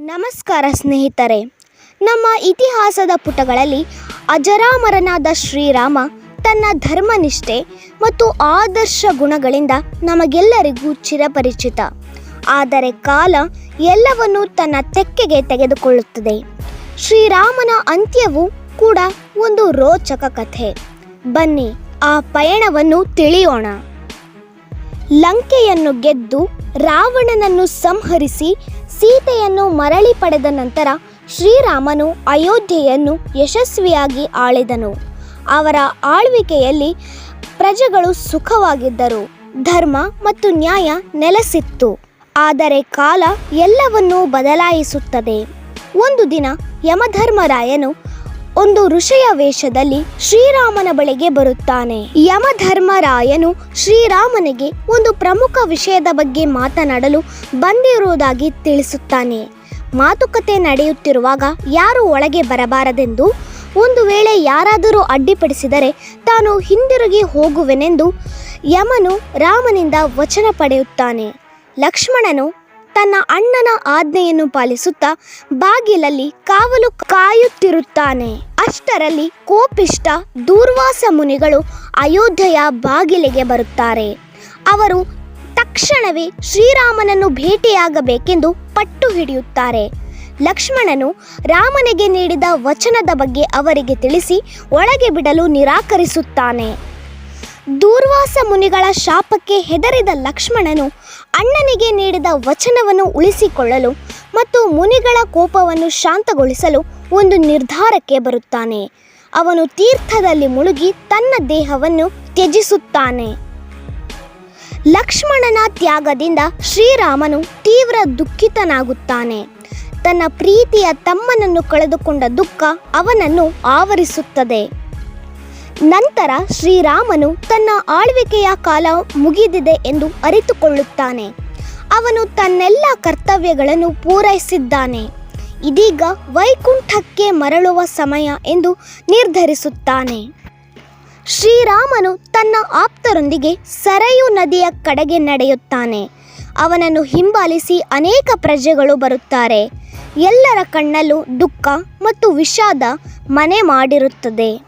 ನಮಸ್ಕಾರ ಸ್ನೇಹಿತರೆ. ನಮ್ಮ ಇತಿಹಾಸದ ಪುಟಗಳಲ್ಲಿ ಅಜರಾಮರನಾದ ಶ್ರೀರಾಮ ತನ್ನ ಧರ್ಮನಿಷ್ಠೆ ಮತ್ತು ಆದರ್ಶ ಗುಣಗಳಿಂದ ನಮಗೆಲ್ಲರಿಗೂ ಚಿರಪರಿಚಿತ. ಆದರೆ ಕಾಲ ಎಲ್ಲವನ್ನೂ ತನ್ನ ತೆಕ್ಕೆಗೆ ತೆಗೆದುಕೊಳ್ಳುತ್ತದೆ. ಶ್ರೀರಾಮನ ಅಂತ್ಯವು ಕೂಡ ಒಂದು ರೋಚಕ ಕಥೆ. ಬನ್ನಿ ಆ ಪಯಣವನ್ನು ತಿಳಿಯೋಣ. ಲಂಕೆಯನ್ನು ಗೆದ್ದು ರಾವಣನನ್ನು ಸಂಹರಿಸಿ ಸೀತೆಯನ್ನು ಮರಳಿ ಪಡೆದ ನಂತರ ಶ್ರೀರಾಮನು ಅಯೋಧ್ಯೆಯನ್ನು ಯಶಸ್ವಿಯಾಗಿ ಆಳಿದನು. ಅವರ ಆಳ್ವಿಕೆಯಲ್ಲಿ ಪ್ರಜೆಗಳು ಸುಖವಾಗಿದ್ದರು, ಧರ್ಮ ಮತ್ತು ನ್ಯಾಯ ನೆಲೆಸಿತ್ತು. ಆದರೆ ಕಾಲ ಎಲ್ಲವನ್ನೂ ಬದಲಾಯಿಸುತ್ತದೆ. ಒಂದು ದಿನ ಯಮಧರ್ಮರಾಯನು ಒಂದು ಋಷಿಯ ವೇಷದಲ್ಲಿ ಶ್ರೀರಾಮನ ಬಳಿಗೆ ಬರುತ್ತಾನೆ. ಯಮಧರ್ಮರಾಯನು ಶ್ರೀರಾಮನಿಗೆ ಒಂದು ಪ್ರಮುಖ ವಿಷಯದ ಬಗ್ಗೆ ಮಾತನಾಡಲು ಬಂದಿರುವುದಾಗಿ ತಿಳಿಸುತ್ತಾನೆ. ಮಾತುಕತೆ ನಡೆಯುತ್ತಿರುವಾಗ ಯಾರು ಒಳಗೆ ಬರಬಾರದೆಂದು, ಒಂದು ವೇಳೆ ಯಾರಾದರೂ ಅಡ್ಡಿಪಡಿಸಿದರೆ ತಾನು ಹಿಂದಿರುಗಿ ಹೋಗುವೆನೆಂದು ಯಮನು ರಾಮನಿಂದ ವಚನ ಪಡೆಯುತ್ತಾನೆ. ಲಕ್ಷ್ಮಣನು ತನ್ನ ಅಣ್ಣನ ಆಜ್ಞೆಯನ್ನು ಪಾಲಿಸುತ್ತಾ ಬಾಗಿಲಲ್ಲಿ ಕಾವಲು ಕಾಯುತ್ತಿರುತ್ತಾನೆ. ಅಷ್ಟರಲ್ಲಿ ಕೋಪಿಷ್ಟ ದೂರ್ವಾಸ ಮುನಿಗಳು ಅಯೋಧ್ಯೆಯ ಬಾಗಿಲಿಗೆ ಬರುತ್ತಾರೆ. ಅವರು ತಕ್ಷಣವೇ ಶ್ರೀರಾಮನನ್ನು ಭೇಟಿಯಾಗಬೇಕೆಂದು ಪಟ್ಟು ಹಿಡಿಯುತ್ತಾರೆ. ಲಕ್ಷ್ಮಣನು ರಾಮನಿಗೆ ನೀಡಿದ ವಚನದ ಬಗ್ಗೆ ಅವರಿಗೆ ತಿಳಿಸಿ ಒಳಗೆ ಬಿಡಲು ನಿರಾಕರಿಸುತ್ತಾನೆ. ದೂರ್ವಾಸ ಮುನಿಗಳ ಶಾಪಕ್ಕೆ ಹೆದರಿದ ಲಕ್ಷ್ಮಣನು ಅಣ್ಣನಿಗೆ ನೀಡಿದ ವಚನವನ್ನು ಉಳಿಸಿಕೊಳ್ಳಲು ಮತ್ತು ಮುನಿಗಳ ಕೋಪವನ್ನು ಶಾಂತಗೊಳಿಸಲು ಒಂದು ನಿರ್ಧಾರಕ್ಕೆ ಬರುತ್ತಾನೆ. ಅವನು ತೀರ್ಥದಲ್ಲಿ ಮುಳುಗಿ ತನ್ನ ದೇಹವನ್ನು ತ್ಯಜಿಸುತ್ತಾನೆ. ಲಕ್ಷ್ಮಣನ ತ್ಯಾಗದಿಂದ ಶ್ರೀರಾಮನು ತೀವ್ರ ದುಃಖಿತನಾಗುತ್ತಾನೆ. ತನ್ನ ಪ್ರೀತಿಯ ತಮ್ಮನನ್ನು ಕಳೆದುಕೊಂಡ ದುಃಖ ಅವನನ್ನು ಆವರಿಸುತ್ತದೆ. ನಂತರ ಶ್ರೀರಾಮನು ತನ್ನ ಆಳ್ವಿಕೆಯ ಕಾಲ ಮುಗಿದಿದೆ ಎಂದು ಅರಿತುಕೊಳ್ಳುತ್ತಾನೆ. ಅವನು ತನ್ನೆಲ್ಲ ಕರ್ತವ್ಯಗಳನ್ನು ಪೂರೈಸಿದ್ದಾನೆ. ಇದೀಗ ವೈಕುಂಠಕ್ಕೆ ಮರಳುವ ಸಮಯ ಎಂದು ನಿರ್ಧರಿಸುತ್ತಾನೆ. ಶ್ರೀರಾಮನು ತನ್ನ ಆಪ್ತರೊಂದಿಗೆ ಸರಯು ನದಿಯ ಕಡೆಗೆ ನಡೆಯುತ್ತಾನೆ. ಅವನನ್ನು ಹಿಂಬಾಲಿಸಿ ಅನೇಕ ಪ್ರಜೆಗಳು ಬರುತ್ತಾರೆ. ಎಲ್ಲರ ಕಣ್ಣಲ್ಲೂ ದುಃಖ ಮತ್ತು ವಿಷಾದ ಮನೆ ಮಾಡಿರುತ್ತದೆ.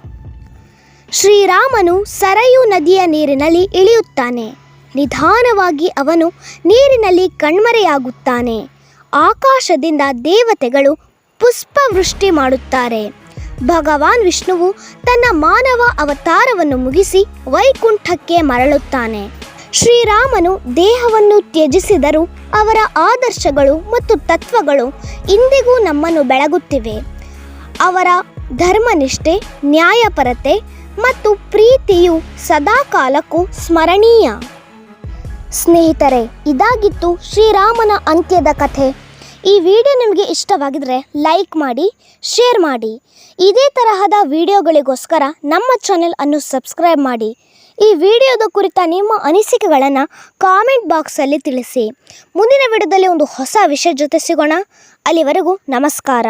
ಶ್ರೀರಾಮನು ಸರಯು ನದಿಯ ನೀರಿನಲ್ಲಿ ಇಳಿಯುತ್ತಾನೆ. ನಿಧಾನವಾಗಿ ಅವನು ನೀರಿನಲ್ಲಿ ಕಣ್ಮರೆಯಾಗುತ್ತಾನೆ. ಆಕಾಶದಿಂದ ದೇವತೆಗಳು ಪುಷ್ಪವೃಷ್ಟಿ ಮಾಡುತ್ತಾರೆ. ಭಗವಾನ್ ವಿಷ್ಣುವು ತನ್ನ ಮಾನವ ಅವತಾರವನ್ನು ಮುಗಿಸಿ ವೈಕುಂಠಕ್ಕೆ ಮರಳುತ್ತಾನೆ. ಶ್ರೀರಾಮನು ದೇಹವನ್ನು ತ್ಯಜಿಸಿದರೂ ಅವರ ಆದರ್ಶಗಳು ಮತ್ತು ತತ್ವಗಳು ಇಂದಿಗೂ ನಮ್ಮನ್ನು ಬೆಳಗುತ್ತಿವೆ. ಅವರ ಧರ್ಮನಿಷ್ಠೆ, ನ್ಯಾಯಪರತೆ ಮತ್ತು ಪ್ರೀತಿಯು ಸದಾಕಾಲಕ್ಕೂ ಸ್ಮರಣೀಯ. ಸ್ನೇಹಿತರೆ, ಇದಾಗಿತ್ತು ಶ್ರೀರಾಮನ ಅಂತ್ಯದ ಕಥೆ. ಈ ವಿಡಿಯೋ ನಿಮಗೆ ಇಷ್ಟವಾಗಿದ್ರೆ ಲೈಕ್ ಮಾಡಿ, ಶೇರ್ ಮಾಡಿ. ಇದೇ ತರಹದ ವಿಡಿಯೋಗಳಿಗೋಸ್ಕರ ನಮ್ಮ ಚಾನೆಲ್ ಅನ್ನು ಸಬ್ಸ್ಕ್ರೈಬ್ ಮಾಡಿ. ಈ ವಿಡಿಯೋದ ಕುರಿತ ನಿಮ್ಮ ಅನಿಸಿಕೆಗಳನ್ನು ಕಾಮೆಂಟ್ ಬಾಕ್ಸಲ್ಲಿ ತಿಳಿಸಿ. ಮುಂದಿನ ವಿಡಿಯೋದಲ್ಲಿ ಒಂದು ಹೊಸ ವಿಷಯ ಜೊತೆ ಸಿಗೋಣ. ಅಲ್ಲಿವರೆಗೂ ನಮಸ್ಕಾರ.